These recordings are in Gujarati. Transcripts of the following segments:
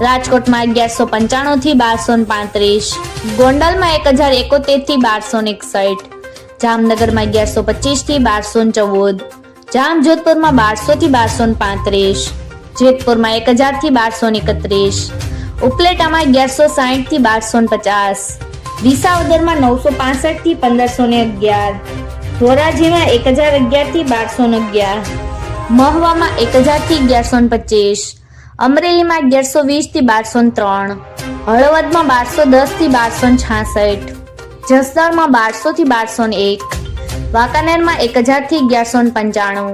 રાજકોટમાં અગિયારસો પંચાણું થી બારસો પાંત્રીસ. ગોંડલમાં એક હજાર એકોતેરથી બારસો એકસઠ. જામનગરમાં અગિયારસો પચીસથી બારસો ચૌદ. જામજોધપુરમાં બારસો થી બારસો પાંત્રીસ. જેતપુરમાં એક હજારથી બારસો એકત્રીસ. ઉપલેટામાં અગિયારસો સાઠથી બારસો પચાસ. વિસાવદરમાં નવસો પાસઠથી પંદરસો ને અગિયાર. ધોરાજીમાં એક હજાર અગિયારથી બારસો અગિયાર. મહવામાં એક હજારથી અગિયારસો પચીસ. અમરેલીમાં અગિયારસો વીસથી બારસો ત્રણ, હળવદમાં બારસો દસથી બારસો છાસઠ, જસદણમાં બારસો થી બારસો એક, વાંકાનેરમાં એક હજારથી અગિયારસો પંચાણું,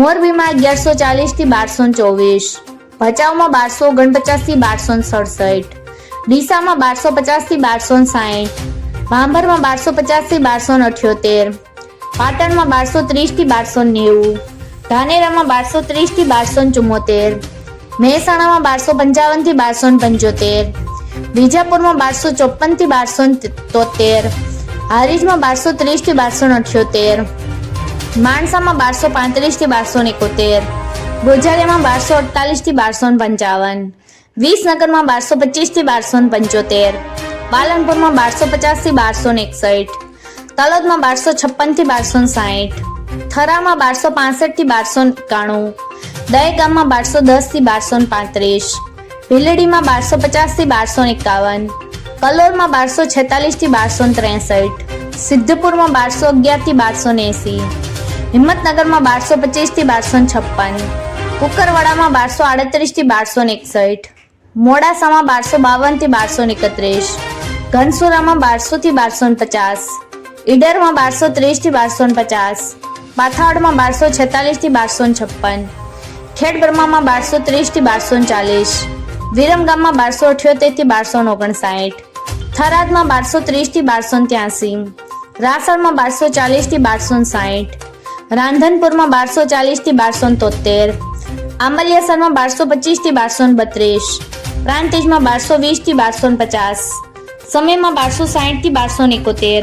મોરબીમાં અગિયારસો ચાલીસથી બારસો ચોવીસ, ભચાઉમાં બારસો ઓગણપચાસથી બારસો સડસઠ, ડીસામાં બારસો પચાસથી બારસો સાઠ ભાંભરમાં બારસો પચાસથી બારસો અઠ્યોતેર, પાટણમાં બારસો ત્રીસથી બારસો નેવું, ધાનેરામાં બારસો ત્રીસથી બારસો ચુમ્મોતેર મહેસાણામાં બારસો પંચાવનથી બારસો પંચોતેર. વિજાપુરમાં બારસો ચોપનથી બારસો તોતેર. હારીજમાં બારસો ત્રીસથી બારસો અઠ્યોતેર. માણસામાં બારસો પાંત્રીસથી બારસો એકોતેર. ગોઝારિયામાં બારસો અડતાલીસથી બારસો પંચાવન. વિસનગરમાં બારસો પચીસથી બારસો પંચોતેર. પાલનપુરમાં બારસો પચાસથી બારસો એકસઠ. તલોદમાં બારસો છપ્પનથી બારસો સાઠ થરામાં બારસો પાસઠથી બારસો એકાણું. દહેગામમાં બારસો દસથી બારસો પાંત્રીસ, ભીલડીમાં બારસો પચાસથી બારસો એકાવન, કલોલમાં બારસો છેતાલીસથી બારસો ત્રેસઠ, સિદ્ધપુરમાં બારસો અગિયારથી બારસો એસી હિંમતનગરમાં બારસો પચીસથી બારસો છપ્પન, કુકરવાડામાં બારસો આડત્રીસથી બારસો એકસઠ, મોડાસામાં બારસો બાવનથી બારસો એકત્રીસ, ઘનસુરામાં બારસો થી બારસો પચાસ, ઈડરમાં બારસો ત્રીસથી બારસો પચાસ, પાથાવડમાં બારસો છેતાલીસથી બારસો છપ્પન ખેડબ્રહ્મામાં બારસો ત્રીસથી બારસો ચાલીસ, વિરમગામમાં બારસો અઠ્યોતેરથી બારસો ઓગણસાઠ, થરાદમાં બારસો ત્રીસથી બારસો ત્યાસી, રાસણમાં બારસો ચાલીસથી બારસો સાઠ, રાંધનપુરમાં બારસો ચાલીસથી બારસો તોતેર, આંબલિયાસરમાં બારસો પચીસથી બારસો બત્રીસ, પ્રાંતિજમાં બારસો વીસથી બારસો પચાસ સમયમાં બારસો સાઠથી બારસો એકોતેર,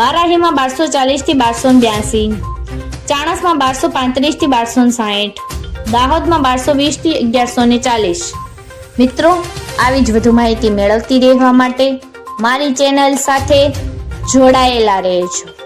વારાહીમાં બારસો ચાલીસથી બારસો બ્યાસી, ચાણસમાં બારસો પાંત્રીસથી બારસો સાઠ દાહોદમાં બારસો વીસથી અગિયારસો ને ચાલીસ. મિત્રો, આવી જ વધુ માહિતી મેળવતી રહેવા માટે મારી ચેનલ સાથે જોડાયેલા રહેજો.